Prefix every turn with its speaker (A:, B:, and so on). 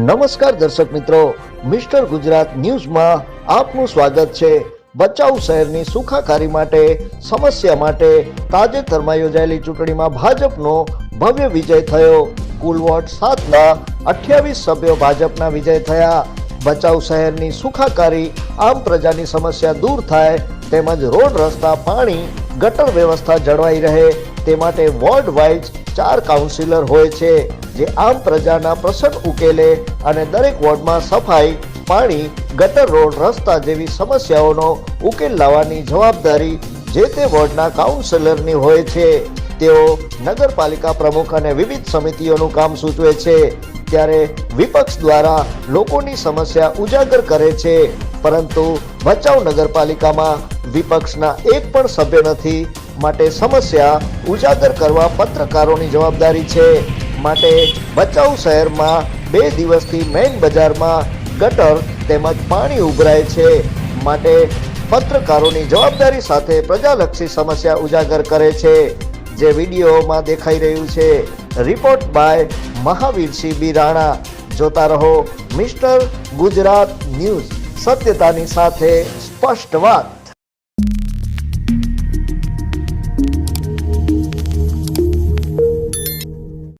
A: નમસ્કાર દર્શક મિત્રો, મિસ્ટર ગુજરાત ન્યૂઝમાં આપનું સ્વાગત છે. બચાવ શહેરની સુખાકારી માટે, સમસ્યા માટે તાજેતરમાં યોજાયેલી ચૂંટણીમાં ભાજપનો ભવ્ય વિજય થયો. કુલ વોટ સાતના અઠ્યાવીસ સભ્યો ભાજપના વિજય થયા. બચાવ શહેરની સુખાકારી આમ પ્રજાની સમસ્યા દૂર થાય, તેમજ રોડ રસ્તા, પાણી, ગટર વ્યવસ્થા જળવાઈ રહે. તે માટે વોર્ડ વાઇઝ ચાર કાઉન્સિલર હોય છે, જે આમ પ્રજાના પ્રશ્ન ઉકેલે અને દરેક વોર્ડમાં સફાઈ, પાણી, ગટર રોડ, રસ્તા જેવી સમસ્યાઓનો ઉકેલ લાવવાની જવાબદારી જે તે વોર્ડના કાઉન્સિલરની હોય છે. તેઓ નગરપાલિકા પ્રમુખ અને વિવિધ સમિતિઓનું કામ સૂચવે છે, ત્યારે વિપક્ષ દ્વારા લોકોની સમસ્યા ઉજાગર કરે છે. પરંતુ ભચાઉ નગરપાલિકામાં વિપક્ષના એક પણ સભ્ય નથી માટે સમસ્યા ઉજાગર કરવા પત્રકારોની જવાબદારી છે. માટે ભચાઉ શહેરમાં બે દિવસથી મેઇન બજારમાં ગટર તેમજ પાણી ઉભરાય છે. માટે પત્રકારોની જવાબદારી સાથે પ્રજાલક્ષી સમસ્યા ઉજાગર કરે છે. જે વિડીયોમાં દેખાઈ રહ્યું છે. Report by Mahavirsinh B Rana. જોતા રહો મિસ્ટર ગુજરાત ન્યૂઝ. સત્યતાની સાથે સ્પષ્ટ વાત.